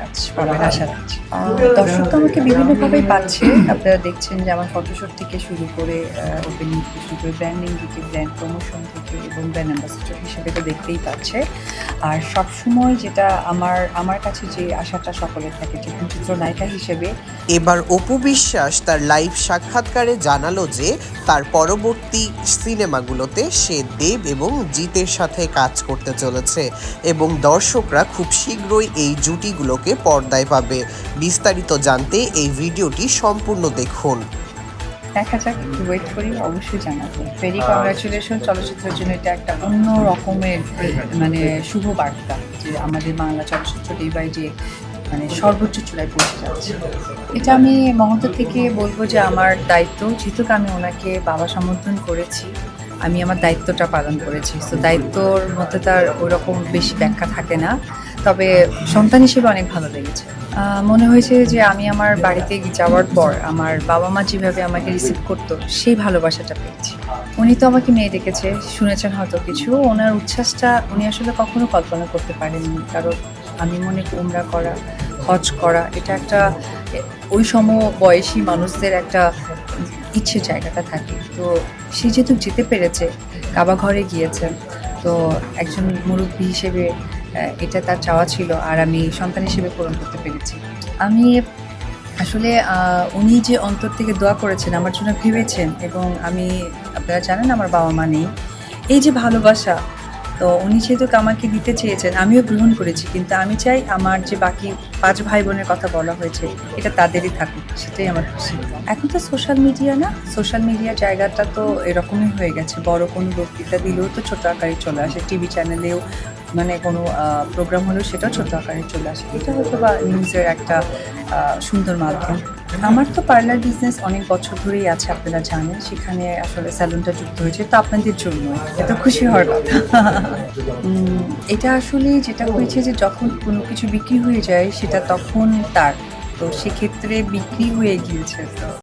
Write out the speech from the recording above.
কাজ পাবেন আশা রাখছি। দর্শক তো আমাকে বিভিন্নভাবেই পাচ্ছে। আপনারা দেখছেন যে আমার ফটোশুট থেকে শুরু করে ওপেনিং থেকে শুরু করে ব্র্যান্ডিং থেকে ব্র্যান্ড প্রমোশন থেকে এবং ব্র্যান্ড অ্যাম্বাসেডর হিসেবে তো দেখতেই পাচ্ছে। আর সবসময় যেটা আমার আমার কাছে যে আশাটা সকলের থাকে যে চিত্রনায়িকা হিসেবে। এবার অপু বিশ্বাস তার লাইভ সাক্ষাৎকারে জানালো যে তার পরবর্তী সিনেমাগুলোতে সে দেব এবং জিতের সাথে কাজ করতে চলেছে এবং দর্শকরা খুব শীঘ্রই এই জুটিগুলোকে পর্দায় পাবে। বিস্তারিত জানতে এই ভিডিওটি সম্পূর্ণ দেখুন। দেখা যাক, একটু ওয়েট করি, অবশ্যই জানাব। ভেরি কংগ্রাচুলেশন চলচ্চিত্রের জন্য এটা একটা অন্য রকমের মানে শুভ বার্তা যে আমাদের বাংলা চলচ্চিত্র ডে বাই ডে মানে সর্বোচ্চ চূড়ায় পৌঁছে যাচ্ছে। এটা আমি মহন্ত থেকে বলব যে আমার দায়িত্ব, যেহেতু আমি ওনাকে বাবা সমর্থন করেছি, আমি আমার দায়িত্বটা পালন করেছি। তো দায়িত্বর মধ্যে তার ওরকম বেশি ব্যাখ্যা থাকে না। তবে সন্তান হিসেবে অনেক ভালো লেগেছে। মনে হয়েছে যে আমি আমার বাড়িতে যাওয়ার পর আমার বাবা মা যেভাবে আমাকে রিসিভ করতো, সেই ভালোবাসাটা পেয়েছি। উনি তো আমাকে মেয়ে ডেকেছে, শুনেছেন হয়তো কিছু। ওনার উচ্ছ্বাসটা উনি আসলে কখনো কল্পনা করতে পারেননি। কারণ আমি মনে উমরা করা, হজ করা, এটা একটা ওই সম বয়সী মানুষদের একটা ইচ্ছে জায়গাটা থাকে। তো সে যেহেতু যেতে পেরেছে, কাবা ঘরে গিয়েছেন তো একজন মুরব্বী হিসেবে এটা তার চাওয়া ছিল আর আমি সন্তান হিসেবে পূরণ করতে পেরেছি। আমি আসলে উনি যে অন্তর থেকে দোয়া করেছেন আমার জন্য ভেবেছেন এবং আমি আপনারা জানেন আমার বাবা মা নেই। এই যে ভালোবাসা তো উনি যেহেতু আমাকে দিতে চেয়েছেন আমিও গ্রহণ করেছি কিন্তু আমি চাই আমার যে বাকি পাঁচ ভাই বোনের কথা বলা হয়েছে এটা তাদেরই থাকুক সেটাই আমার খুশি। এখন তো সোশ্যাল মিডিয়া না সোশ্যাল মিডিয়া জায়গাটা তো এরকমই হয়ে গেছে বড় কোনো বক্তৃতা দিলেও তো ছোট আকারে চলে আসে টিভি চ্যানেলেও মানে কোনো প্রোগ্রাম হলেও সেটাও ছোট আকারে চলে আসে। এটা হয়তো বা নিউজের একটা সুন্দর মাধ্যম। আমার তো পার্লার বিজনেস অনেক বছর ধরেই আছে, আপনারা জানেন। সেখানে আসলে স্যালুনটা যুক্ত হয়েছে। তো আপনাদের জন্য। এত খুশি হওয়ার কথা। এটা আসলে যেটা হয়েছে যে যখন কোনো কিছু বিক্রি হয়ে যায়, সেটা তখন তার। তো সেক্ষেত্রে বিক্রি হয়ে গিয়েছে। তো